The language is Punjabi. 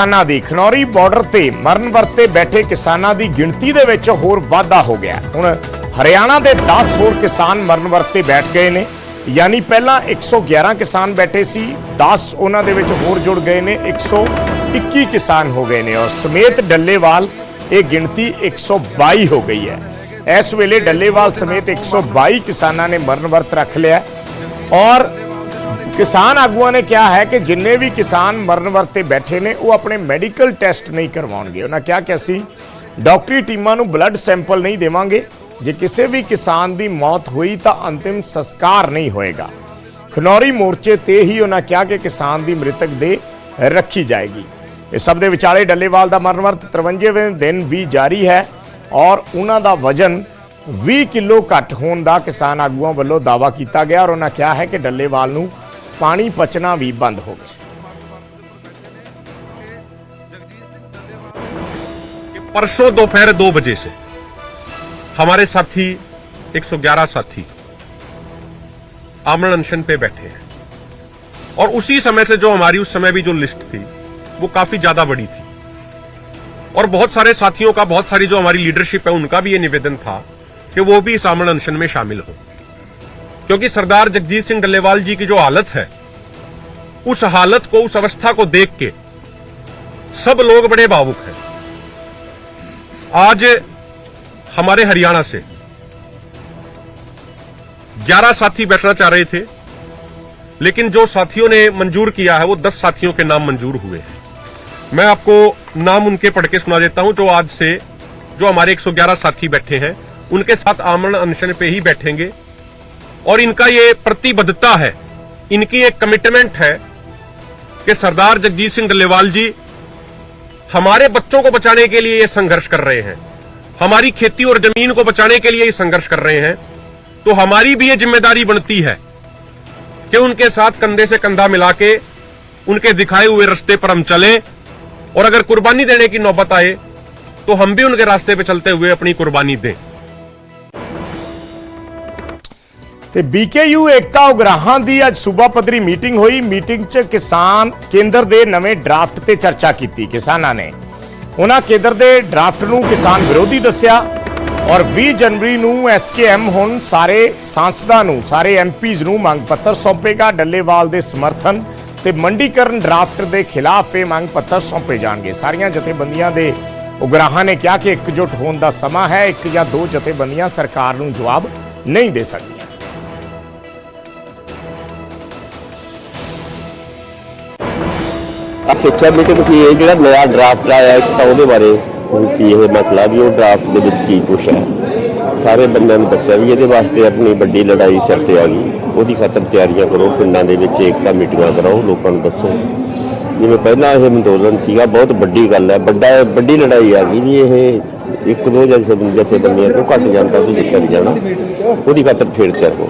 ਕਿਸਾਨਾਂ ਦੀ ਖਨੌਰੀ ਬਾਰਡਰ ਤੇ ਮਰਨ ਵਰਤੇ ਬੈਠੇ ਕਿਸਾਨਾਂ ਦੀ ਗਿਣਤੀ ਦੇ ਵਿੱਚ ਹੋਰ ਵਾਧਾ ਹੋ ਗਿਆ। ਹੁਣ ਹਰਿਆਣਾ ਦੇ 10 ਹੋਰ ਕਿਸਾਨ ਮਰਨ ਵਰਤੇ ਬੈਠ ਗਏ ਨੇ। ਯਾਨੀ ਪਹਿਲਾਂ 111 ਕਿਸਾਨ ਬੈਠੇ ਸੀ 10 ਉਹਨਾਂ ਦੇ ਵਿੱਚ ਹੋਰ ਜੁੜ ਗਏ ਨੇ 121 ਕਿਸਾਨ ਹੋ ਗਏ ਨੇ। ਔਰ ਸਮੇਤ ਡੱਲੇਵਾਲ, ਇਹ ਗਿਣਤੀ 122 ਹੋ ਗਈ ਹੈ। ਇਸ ਵੇਲੇ ਡੱਲੇਵਾਲ ਸਮੇਤ 122 ਕਿਸਾਨਾਂ ਨੇ ਮਰਨ ਵਰਤ ਰੱਖ ਲਿਆ। ਔਰ ਕਿਸਾਨ ਆਗੂਆਂ ਨੇ ਕਿਹਾ ਹੈ ਕਿ ਜਿੰਨੇ ਵੀ ਕਿਸਾਨ ਮਰਨ ਵਰਤੇ ਬੈਠੇ ਨੇ, ਉਹ ਆਪਣੇ ਮੈਡੀਕਲ ਟੈਸਟ ਨਹੀਂ ਕਰਵਾਉਣਗੇ। ਉਹਨਾਂ ਕਿਹਾ ਕਿ ਅਸੀਂ ਡਾਕਟਰੀ ਟੀਮਾਂ ਨੂੰ ਬਲੱਡ ਸੈਂਪਲ ਨਹੀਂ ਦੇਵਾਂਗੇ। ਜੇ ਕਿਸੇ ਵੀ ਕਿਸਾਨ ਦੀ ਮੌਤ ਹੋਈ ਤਾਂ ਅੰਤਿਮ ਸੰਸਕਾਰ ਨਹੀਂ ਹੋਏਗਾ। ਖਨੌਰੀ ਮੋਰਚੇ ਤੇ ਹੀ ਉਹਨਾਂ ਕਿਹਾ ਕਿ ਕਿਸਾਨ ਦੀ ਮ੍ਰਿਤਕ ਦੇ ਰੱਖੀ ਜਾਏਗੀ। ਇਸ ਸਭ ਦੇ ਵਿਚਾਲੇ ਡੱਲੇਵਾਲ ਦਾ ਮਰਨ ਵਰਤ 53ਵੇਂ ਦਿਨ ਵੀ ਜਾਰੀ ਹੈ ਔਰ ਉਹਨਾਂ ਦਾ ਵਜਨ 20 ਕਿਲੋ ਘੱਟ ਹੋਣ ਦਾ ਕਿਸਾਨ ਆਗੂਆਂ ਵੱਲੋਂ ਦਾਵਾ ਕੀਤਾ ਗਿਆ ਔਰ ਉਹਨਾਂ ਕਿਹਾ ਹੈ ਕਿ ਡੱਲੇਵਾਲ ਨੂੰ ਪਾਣੀ ਪਚਣਾ ਵੀ ਬੰਦ ਹੋ ਗਿਆ कि परसों दोपहर दो बजे से हमारे साथी 111 साथी आमरण अनशन पे बैठे हैं और उसी समय से जो हमारी उस समय भी जो लिस्ट थी वो काफी ज्यादा बड़ी थी और बहुत सारे साथियों का बहुत सारी जो हमारी लीडरशिप है उनका भी ये निवेदन था कि वो भी इस आमरण अनशन में शामिल हो क्योंकि सरदार जगजीत सिंह डल्लेवाल जी की जो हालत है, उस हालत को, उस अवस्था को देख के सब लोग बड़े भावुक हैं। आज हमारे हरियाणा से 11 साथी बैठना चाह रहे थे, लेकिन जो साथियों ने मंजूर किया है, वो 10 साथियों के नाम मंजूर हुए हैं। मैं आपको नाम उनके पढ़ के सुना देता हूँ, जो आज से, जो हमारे 111 साथी बैठे हैं, उनके साथ आमरण अनशन पे ही बैठेंगे। और इनका ये प्रतिबद्धता है, इनकी एक कमिटमेंट है कि सरदार जगजीत सिंह डल्लेवाल जी हमारे बच्चों को बचाने के लिए ये संघर्ष कर रहे हैं, हमारी खेती और ज़मीन को बचाने के लिए ये संघर्ष कर रहे हैं तो हमारी भी ये ज़िम्मेदारी बनती है कि उनके साथ कंधे से कंधा मिला के उनके दिखाए हुए रास्ते पर हम चलें और अगर कुर्बानी देने की नौबत आए तो हम भी उनके रास्ते पे चलते हुए अपनी कुर्बानी दें। ਤੇ ਬੀਕੇਯੂ ਏਕਤਾ ਉਗਰਾਹਾਂ ਦੀ ਅੱਜ ਸੂਬਾ ਪੱਧਰੀ ਮੀਟਿੰਗ ਹੋਈ। ਮੀਟਿੰਗ 'ਚ ਕਿਸਾਨ ਕੇਂਦਰ ਦੇ ਨਵੇਂ ਡਰਾਫਟ ਤੇ ਚਰਚਾ ਕੀਤੀ ਕਿਸਾਨਾਂ ਨੇ। ਉਹਨਾਂ ਕੇਂਦਰ ਦੇ ਡਰਾਫਟ ਨੂੰ ਕਿਸਾਨ ਵਿਰੋਧੀ ਦੱਸਿਆ ਔਰ 20 ਜਨਵਰੀ ਨੂੰ ਐਸਕੇਐਮ ਹੁਣ ਸਾਰੇ ਸਾਂਸਦਾਂ ਨੂੰ, ਸਾਰੇ ਐਮਪੀਜ਼ ਨੂੰ ਮੰਗ ਪੱਤਰ ਸੌਂਪੇਗਾ। ਡੱਲੇਵਾਲ ਦੇ ਸਮਰਥਨ ਤੇ ਮੰਡੀਕਰਨ ਡਰਾਫਟ ਦੇ ਖਿਲਾਫ ਇਹ ਮੰਗ ਪੱਤਰ ਸੌਂਪੇ ਜਾਣਗੇ। ਸਾਰੀਆਂ ਜਥੇਬੰਦੀਆਂ ਦੇ ਉਗਰਾਹਾਂ ਨੇ ਕਿਹਾ ਕਿ ਇਕਜੁੱਟ ਹੋਣ ਦਾ ਸਮਾਂ ਹੈ। ਇੱਕ ਜਾਂ ਦੋ ਜਥੇਬੰਦੀਆਂ ਸਰਕਾਰ ਨੂੰ ਜਵਾਬ ਨਹੀਂ ਦੇ ਸਕਦੀਆਂ। ਸਿੱਖਿਆ ਮੀਟਿੰਗ ਸੀ ਇਹ ਜਿਹੜਾ ਨਵਾਂ ਡਰਾਫਟ ਆਇਆ ਇੱਕ ਤਾਂ ਉਹਦੇ ਬਾਰੇ ਸੀ ਇਹ ਮਸਲਾ ਵੀ ਉਹ ਡਰਾਫਟ ਦੇ ਵਿੱਚ ਕੀ ਕੁਛ ਹੈ। ਸਾਰੇ ਬੰਦਿਆਂ ਨੂੰ ਦੱਸਿਆ ਵੀ ਇਹਦੇ ਵਾਸਤੇ ਆਪਣੀ ਵੱਡੀ ਲੜਾਈ ਸਿਰ ਤੇ ਆ ਗਈ। ਉਹਦੀ ਖਾਤਰ ਤਿਆਰੀਆਂ ਕਰੋ, ਪਿੰਡਾਂ ਦੇ ਵਿੱਚ ਏਕਤਾ ਮੀਟਿੰਗਾਂ ਕਰਾਓ, ਲੋਕਾਂ ਨੂੰ ਦੱਸੋ। ਜਿਵੇਂ ਪਹਿਲਾਂ ਇਹ ਅੰਦੋਲਨ ਸੀਗਾ, ਬਹੁਤ ਵੱਡੀ ਗੱਲ ਹੈ। ਵੱਡਾ, ਵੱਡੀ ਲੜਾਈ ਆ ਗਈ ਵੀ ਇਹ ਇੱਕ ਦੋ ਜਥੇ ਜਥੇਬੰਦੀਆਂ ਤੋਂ ਘੱਟ ਜਾਂਦਾ ਵੀ ਨਿਕਲ ਜਾਣਾ। ਉਹਦੀ ਖਾਤਰ ਫੇਰ ਤਿਆਰ ਕਰੋ